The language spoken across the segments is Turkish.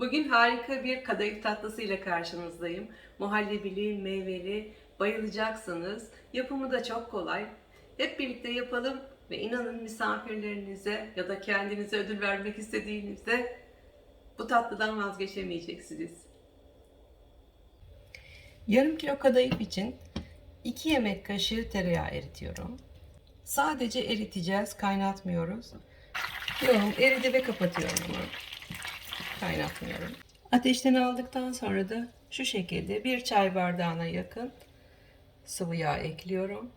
Bugün harika bir kadayıf tatlısı ile karşınızdayım. Muhallebili, meyveli, bayılacaksınız. Yapımı da çok kolay. Hep birlikte yapalım ve inanın misafirlerinize ya da kendinize ödül vermek istediğinizde bu tatlıdan vazgeçemeyeceksiniz. Yarım kilo kadayıf için 2 yemek kaşığı tereyağı eritiyorum. Sadece eriteceğiz, kaynatmıyoruz. Yoğum eridi ve kapatıyorum bunu. Kaynatmıyorum. Ateşten aldıktan sonra da şu şekilde bir çay bardağına yakın sıvı yağ ekliyorum.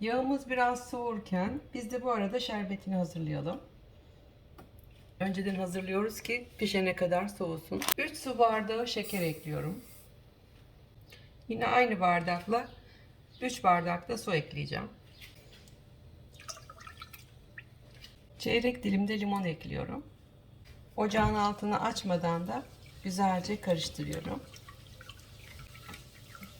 Yağımız biraz soğurken biz de bu arada şerbetini hazırlayalım. Önceden hazırlıyoruz ki pişene kadar soğusun. 3 su bardağı şeker ekliyorum. Yine aynı bardakla 3 bardak da su ekleyeceğim. Çeyrek dilimde limon ekliyorum. Ocağın altını açmadan da güzelce karıştırıyorum.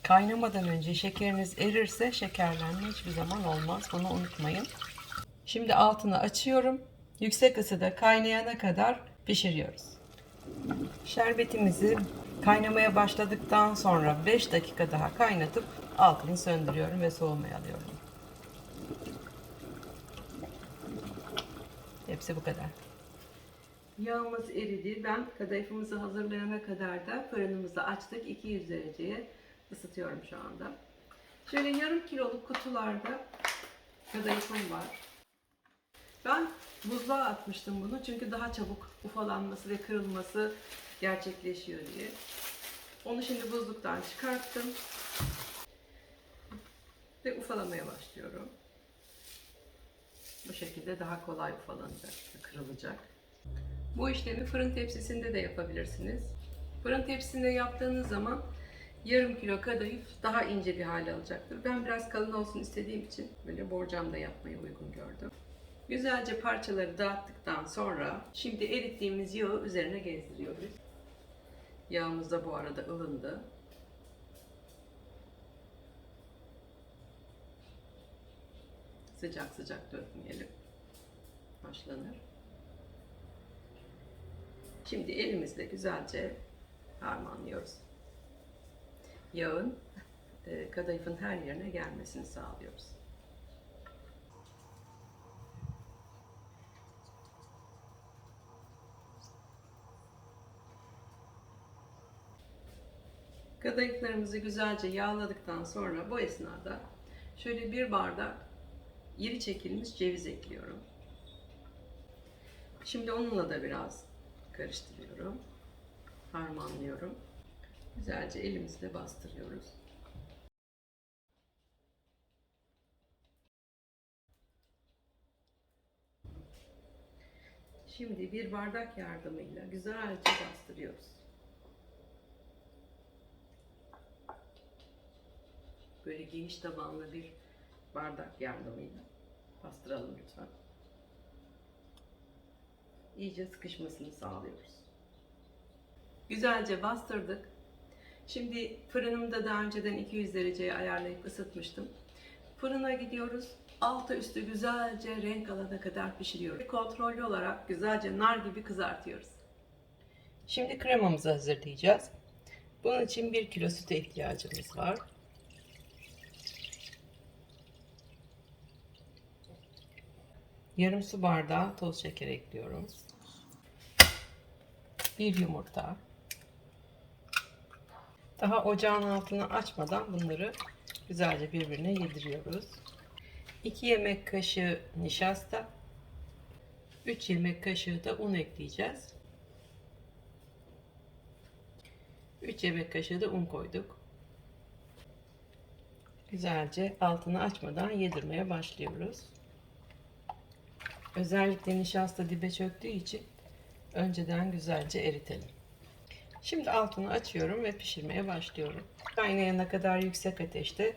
Kaynamadan önce şekeriniz erirse şekerlenme hiçbir zaman olmaz. Bunu unutmayın. Şimdi altını açıyorum. Yüksek ısıda kaynayana kadar pişiriyoruz. Şerbetimizi kaynamaya başladıktan sonra 5 dakika daha kaynatıp altını söndürüyorum ve soğumaya alıyorum. Hepsi bu kadar. Yağımız eridi. Ben kadayıfımızı hazırlayana kadar da fırınımızı açtık. 200 dereceye ısıtıyorum şu anda. Şöyle yarım kiloluk kutularda kadayıfım var. Ben buzluğa atmıştım bunu çünkü daha çabuk ufalanması ve kırılması gerçekleşiyor diye. Onu şimdi buzluktan çıkarttım. Ve ufalamaya başlıyorum. Bu şekilde daha kolay ufalanacak, kırılacak. Bu işlemi fırın tepsisinde de yapabilirsiniz. Fırın tepsisinde yaptığınız zaman yarım kilo kadayıf daha ince bir hale alacaktır. Ben biraz kalın olsun istediğim için böyle borcamda yapmayı uygun gördüm. Güzelce parçaları dağıttıktan sonra şimdi erittiğimiz yağı üzerine gezdiriyoruz. Yağımız da bu arada ılındı. Sıcak sıcak dökmeyelim. Haşlanır. Şimdi elimizle güzelce harmanlıyoruz. Yağın e, kadayıfın her yerine gelmesini sağlıyoruz. Kadayıflarımızı güzelce yağladıktan sonra bu esnada şöyle bir bardak iri çekilmiş ceviz ekliyorum. Şimdi onunla da biraz karıştırıyorum. Harmanlıyorum. Güzelce elimizle bastırıyoruz. Şimdi bir bardak yardımıyla güzelce bastırıyoruz. Böyle geniş tabanlı bir bardak yardımıyla bastıralım lütfen. İyice sıkışmasını sağlıyoruz. Güzelce bastırdık. Şimdi fırınımda daha önceden 200 dereceye ayarlayıp ısıtmıştım. Fırına gidiyoruz. Altı üstü güzelce renk alana kadar pişiriyoruz. Kontrollü olarak güzelce nar gibi kızartıyoruz. Şimdi kremamızı hazırlayacağız. Bunun için 1 kilo süte ihtiyacımız var. Yarım su bardağı toz şeker ekliyorum. Bir yumurta. Daha ocağın altını açmadan bunları güzelce birbirine yediriyoruz. 2 yemek kaşığı nişasta. 3 yemek kaşığı da un ekleyeceğiz. 3 yemek kaşığı da un koyduk. Güzelce altını açmadan yedirmeye başlıyoruz. Özellikle nişasta dibe çöktüğü için önceden güzelce eritelim. Şimdi altını açıyorum ve pişirmeye başlıyorum. Kaynayana kadar yüksek ateşte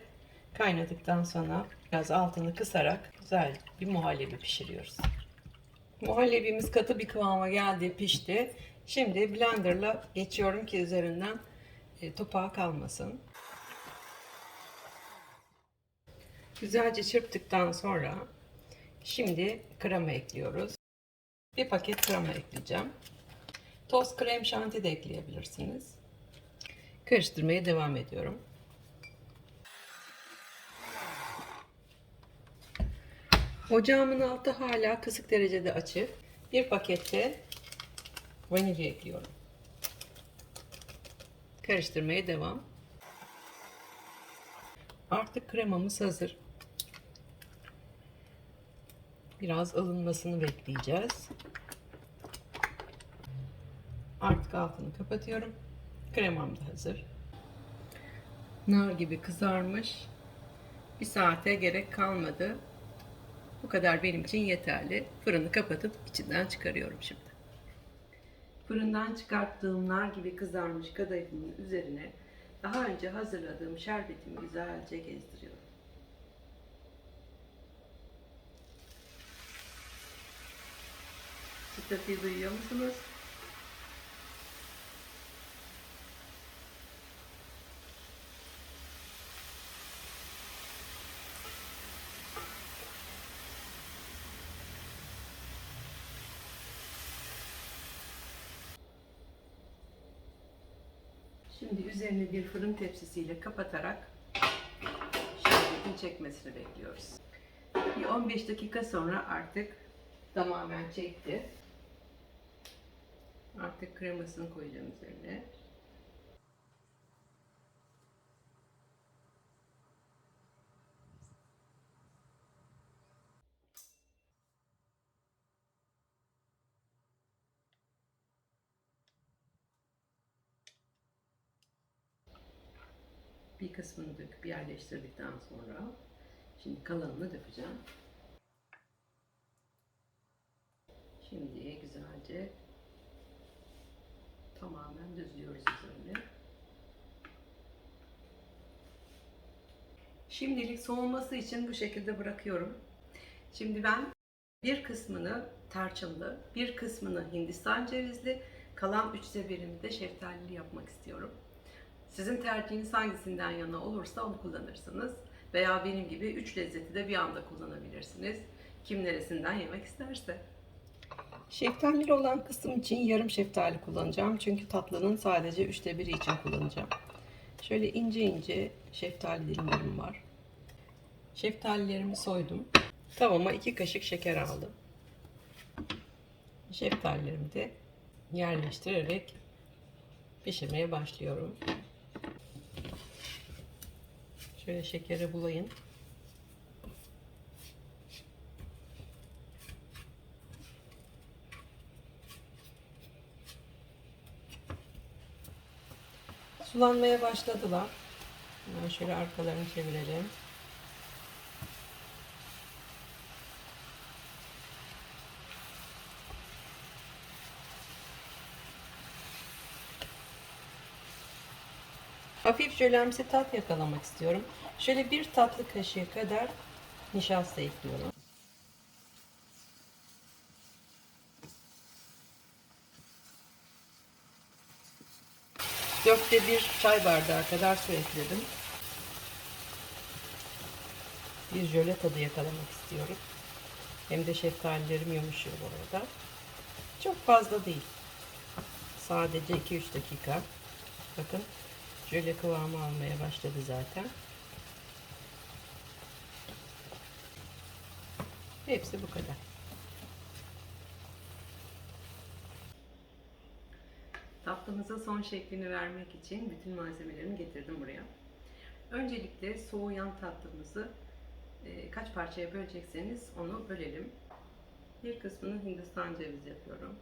kaynadıktan sonra biraz altını kısarak güzel bir muhallebi pişiriyoruz. Muhallebimiz katı bir kıvama geldi, pişti. Şimdi blenderla geçiyorum ki üzerinden e, topağı kalmasın. Güzelce çırptıktan sonra Şimdi krema ekliyoruz. Bir paket krema ekleyeceğim. Toz krem şanti de ekleyebilirsiniz. Karıştırmaya devam ediyorum. Ocağımın altı hala kısık derecede açık. Bir pakette vanilya ekliyorum. Karıştırmaya devam. Artık kremamız hazır. Biraz ılınmasını bekleyeceğiz. Artık altını kapatıyorum. Kremam da hazır. Nar gibi kızarmış. Bir saate gerek kalmadı. Bu kadar benim için yeterli. Fırını kapatıp içinden çıkarıyorum şimdi. Fırından çıkarttığım nar gibi kızarmış kadayıfımın üzerine daha önce hazırladığım şerbetimi güzelce gezdiriyorum. Çıtırtıyı duyuyor musunuz? Şimdi üzerini bir fırın tepsisiyle kapatarak şerbetin çekmesini bekliyoruz. Bir 15 dakika sonra artık tamamen çekti. Artık kremasını koyacağım üzerine. Bir kısmını döküp yerleştirdikten sonra şimdi kalanını dökeceğim. Şimdi güzelce tamamen düzlüyoruz üzerine. Şimdilik soğuması için bu şekilde bırakıyorum. Şimdi ben bir kısmını tarçınlı, bir kısmını Hindistan cevizli, kalan üçte birini de şeftalili yapmak istiyorum. Sizin tercihiniz hangisinden yana olursa onu kullanırsınız. Veya benim gibi üç lezzeti de bir anda kullanabilirsiniz. Kim neresinden yemek isterse. Şeftalili olan kısım için yarım şeftali kullanacağım. Çünkü tatlının sadece üçte biri için kullanacağım. Şöyle ince ince şeftali dilimlerim var. Şeftalilerimi soydum. Tavama iki kaşık şeker aldım. Şeftalilerimi de yerleştirerek pişirmeye başlıyorum. Şöyle şekere bulayın. Sulanmaya başladılar. Hemen şöyle arkalarını çevirelim. Hafif jölemsi tat yakalamak istiyorum. Şöyle bir tatlı kaşığı kadar nişasta ekliyorum. Dörtte bir çay bardağı kadar su ekledim. Bir jöle tadı yakalamak istiyorum. Hem de şeftalilerim yumuşuyor bu arada. Çok fazla değil. Sadece 2-3 dakika. Bakın jöle kıvamı almaya başladı zaten. Hepsi bu kadar. Tatlımıza son şeklini vermek için bütün malzemelerimi getirdim buraya. Öncelikle soğuyan tatlımızı e, kaç parçaya bölecekseniz onu bölelim. Bir kısmını Hindistan cevizi yapıyorum.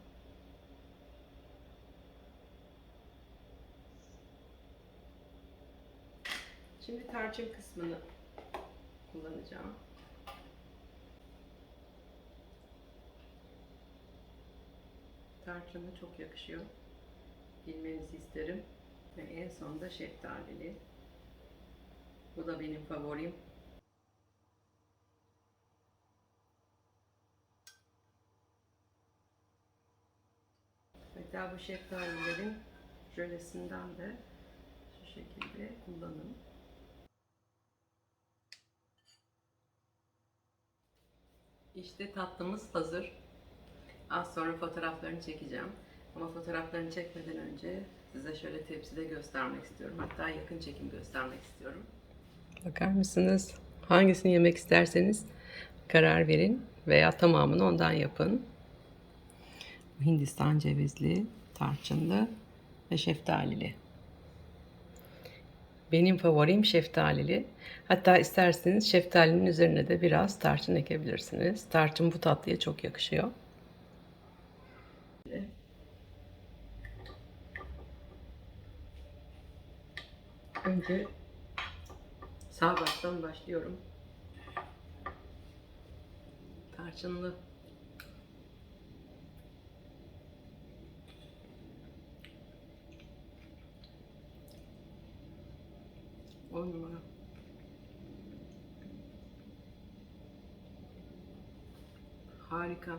Şimdi tarçın kısmını kullanacağım. Tarçını çok yakışıyor. Bilmenizi isterim. Ve en sonunda şeftalili. Bu da benim favorim. Hatta bu şeftalilerin jölesinden de şu şekilde kullanın. İşte tatlımız hazır. Az sonra fotoğraflarını çekeceğim. Ama fotoğraflarını çekmeden önce size şöyle tepside göstermek istiyorum. Hatta yakın çekim göstermek istiyorum. Bakar mısınız? Hangisini yemek isterseniz karar verin veya tamamını ondan yapın. Hindistan cevizli, tarçınlı ve şeftalili. Benim favorim şeftalili. Hatta isterseniz şeftalinin üzerine de biraz tarçın ekebilirsiniz. Tarçın bu tatlıya çok yakışıyor. Önce sağ baştan başlıyorum. Tarçınlı. On numara. Harika.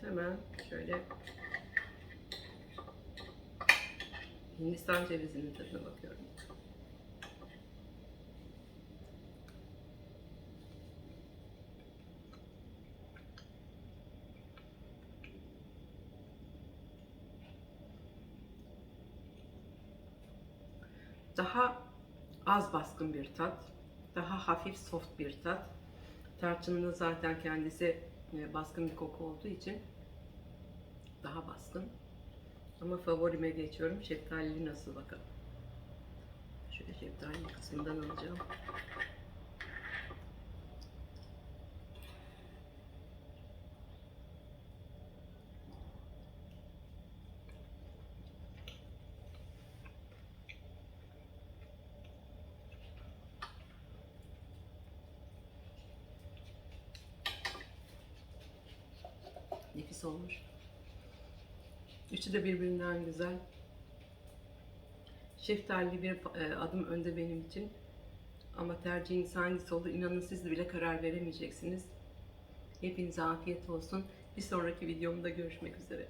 Hemen şöyle Hindistan cevizinin tadına bakıyorum. Daha az baskın bir tat, daha hafif soft bir tat. Tarçının zaten kendisi e, baskın bir koku olduğu için daha baskın. Ama favorime geçiyorum. Şeftalili nasıl bakalım. Şöyle şeftali kısmından alacağım. Nefis olmuş. Üçü de birbirinden güzel. Şeftali bir e, adım önde benim için. Ama tercihiniz hangisi olur inanın siz bile karar veremeyeceksiniz. Hepinize afiyet olsun. Bir sonraki videomda görüşmek üzere.